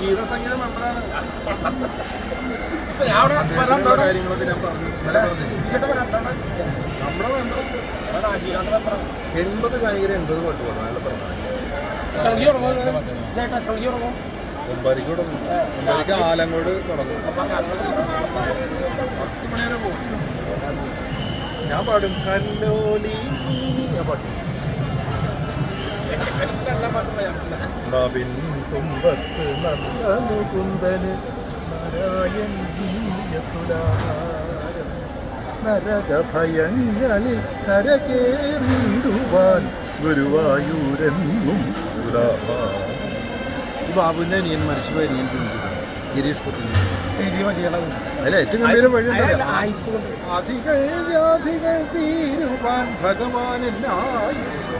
ഗീത സംഗീത മെമ്പറാണ് ഞാൻ പറഞ്ഞു. എൺപത് കായികരെ എൺപത് പാട്ട് പാടും അയാളെ പറഞ്ഞു ഒമ്പതരയ്ക്ക് തുടങ്ങും തുടങ്ങും പത്ത് മണി വരെ പോകും ഞാൻ പാടും കല്ലോലി ഞാൻ പറയാറില്ല നവിൻ തുമ്പത്ത് നല്ല മുകുന്ദന് നാരായൺ തുലാരം നരക ഭയങ്ങളിൽ കരകേറിയിടുവാൻ ഗുരുവായൂരെന്നും. ഈ ബാബുവിന്റെ അനിയൻ മരിച്ചുപോയ പിന്തുടരും ഗിരീഷ് മതികളാവും ഏറ്റവും ഗംഭീരം വഴി അധികൾ വ്യാധികൾ തീരുവാൻ ഭഗവാൻ ആയുസ്